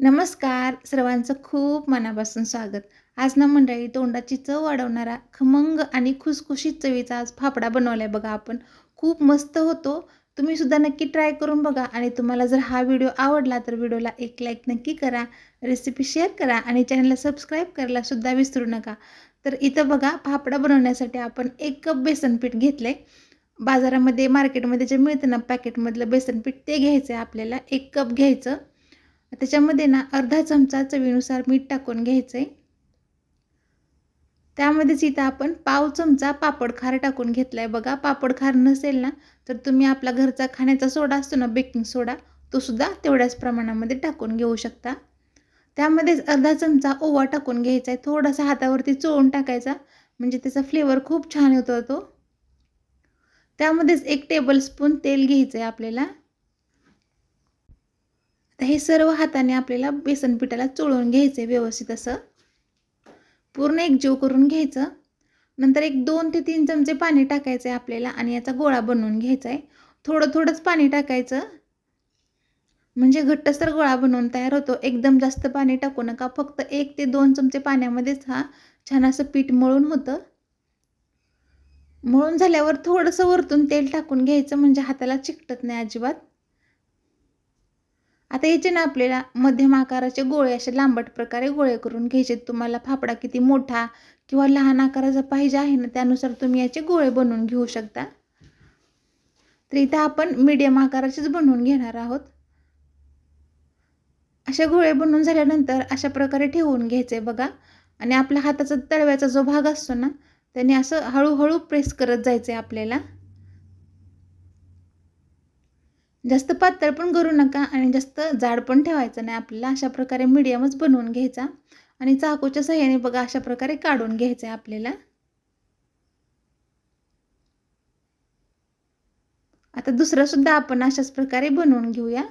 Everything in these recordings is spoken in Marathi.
नमस्कार. सर्वांचं खूप मनापासून स्वागत. आज ना मंडळी तोंडाची चव वाढवणारा खमंग आणि खुसखुशीत चवीचा आज फाफडा बनवला आहे बघा आपण. खूप मस्त होतो. तुम्ही सुद्धा नक्की ट्राय करून बघा आणि तुम्हाला जर हा व्हिडिओ आवडला तर व्हिडिओला एक लाईक नक्की करा रेसिपी शेअर करा आणि चॅनलला सबस्क्राईब करायला सुद्धा विसरू नका. तर इथं बघा फाफडा बनवण्यासाठी आपण एक कप बेसन पीठ घेतलं आहे बाजारामध्ये मार्केटमध्ये जे मिळतं ना पॅकेटमधलं बेसन पीठ ते घ्यायचं आहे आपल्याला. एक कप घ्यायचं. त्याच्यामध्ये ना अर्धा चमचा चवीनुसार मीठ टाकून घ्यायचं आहे त्यामध्येच इथं आपण पाव चमचा पापड खार टाकून घेतला आहे बघा पापड खार नसेल ना तर तुम्ही आपला घरचा खाण्याचा सोडा असतो ना बेकिंग सोडा तो सुद्धा तेवढ्याच प्रमाणामध्ये टाकून घेऊ शकता. त्यामध्येच अर्धा चमचा ओवा टाकून घ्यायचा आहे थोडासा हातावरती चोळून टाकायचा म्हणजे त्याचा फ्लेवर खूप छान होतो तो. त्यामध्येच एक टेबलस्पून तेल घ्यायचं आहे आपल्याला. तर हे सर्व हाताने आपल्याला बेसन पिठाला चोळून घ्यायचं आहे व्यवस्थित असं. पूर्ण एकजीव करून घ्यायचं. नंतर एक दोन ते तीन चमचे पाणी टाकायचं आहे आपल्याला आणि याचा गोळा बनवून घ्यायचा आहे थोडं थोडंच पाणी टाकायचं. म्हणजे घट्टसर गोळा बनवून तयार होतो. एकदम जास्त पाणी टाकू नका. फक्त एक ते दोन चमचे पाण्यामध्येच हा छान असं पीठ मळून होतं. मळून झाल्यावर थोडंसं वरतून तेल टाकून घ्यायचं. म्हणजे हाताला चिकटत नाही अजिबात. आता याचे ना आपल्याला मध्यम आकाराचे गोळे असे लांबट प्रकारे गोळे करून घ्यायचे. तुम्हाला फाफडा किती मोठा किंवा लहान आकाराचा पाहिजे आहे ना त्यानुसार तुम्ही याचे गोळे बनवून घेऊ शकता. तर इथं आपण मीडियम आकाराचेच बनवून घेणार आहोत. असे गोळे बनवून झाल्यानंतर अशा प्रकारे ठेवून घ्यायचे बघा. आणि आपल्या हाताचा तळव्याचा जो भाग असतो ना त्याने असं हळूहळू प्रेस करत जायचं आहे आपल्याला. जास्त पातळ पण करू नका आणि जास्त जाड पण ठेवायचं नाही. आपल्याला अशा प्रकारे मीडियमच बनवून घ्यायचा आणि चाकूच्या सहाय्याने बघा अशा प्रकारे काढून घ्यायचं आहे आपल्याला. आता दुसरं सुद्धा आपण अशाच प्रकारे बनवून घेऊया.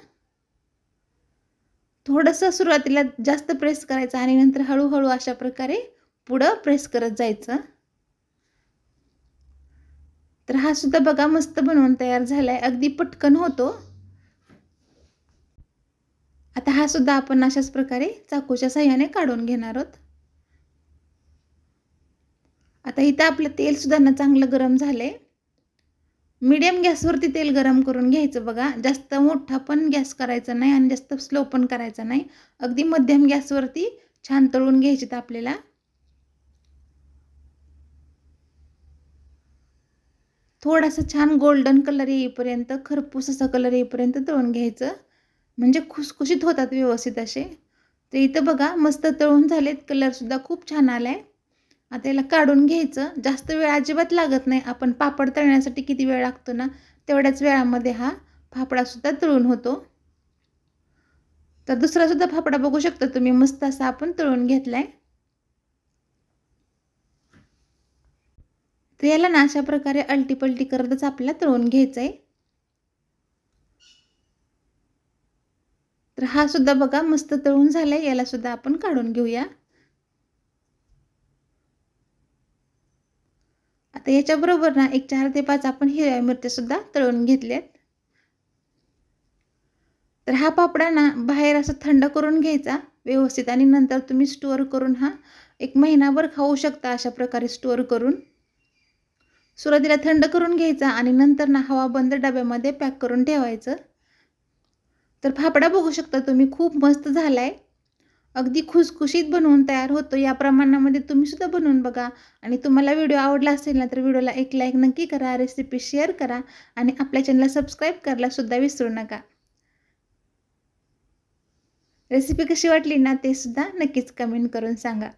थोडंसं सुरुवातीला जास्त प्रेस करायचं आणि नंतर हळूहळू अशा प्रकारे पुढं प्रेस करत जायचं. तर हा सुद्धा बघा मस्त बनवून तयार झाला आहे अगदी पटकन होतो. आता हा सुद्धा आपण अशाच प्रकारे चाकूच्या साह्याने काढून घेणार आहोत. आता इथं आपलं तेल सुद्धा ना चांगलं गरम झालं आहे मीडियम गॅसवरती तेल गरम करून घ्यायचं बघा. जास्त मोठा पण गॅस करायचा नाही आणि जास्त स्लो पण करायचा नाही. अगदी मध्यम गॅसवरती छान तळून घ्यायचे आपल्याला. थोडासा छान गोल्डन कलर येईपर्यंत खरपूस असा कलर येईपर्यंत तळून घ्यायचं. म्हणजे खुसखुशीत होतात व्यवस्थित असे. तर इथं बघा मस्त तळून झालेत. कलरसुद्धा खूप छान आला आहे आता याला काढून घ्यायचं. जास्त वेळ अजिबात लागत नाही. आपण पापड तळण्यासाठी किती वेळ लागतो ना तेवढ्याच वेळामध्ये हा फाफडासुद्धा तळून होतो. तर दुसरासुद्धा फाफडा बघू शकता तुम्ही. मस्त असा आपण तळून घेतला आहे तर याला ना अशा प्रकारे अल्टीपल्टी करतच आपल्याला तळून घ्यायचं आहे तर हा सुद्धा बघा मस्त तळून झालाय. याला सुद्धा आपण काढून घेऊया. आता याच्याबरोबर ना एक चार ते पाच आपण हिरव्या मिरच्या सुद्धा तळून घेतल्यात. तर हा पापडा ना बाहेर असं थंड करून घ्यायचा व्यवस्थित. आणि नंतर तुम्ही स्टोअर करून हा एक महिनाभर खाऊ शकता अशा प्रकारे स्टोअर करून. सुरुवातीला थंड करून घ्यायचा आणि नंतर ना हवा बंद डब्यामध्ये पॅक करून ठेवायचं. तर फाफडा बघू शकता तुम्ही खूप मस्त झाला आहे अगदी खुसखुशीत बनवून तयार होतो. या प्रमाणामध्ये तुम्हीसुद्धा बनवून बघा. आणि तुम्हाला व्हिडिओ आवडला असेल ना तर व्हिडिओला एक लाईक नक्की करा रेसिपी शेअर करा आणि आपल्या चॅनलला सबस्क्राईब करायलासुद्धा विसरू नका. रेसिपी कशी वाटली ना ते सुद्धा नक्कीच कमेंट करून सांगा.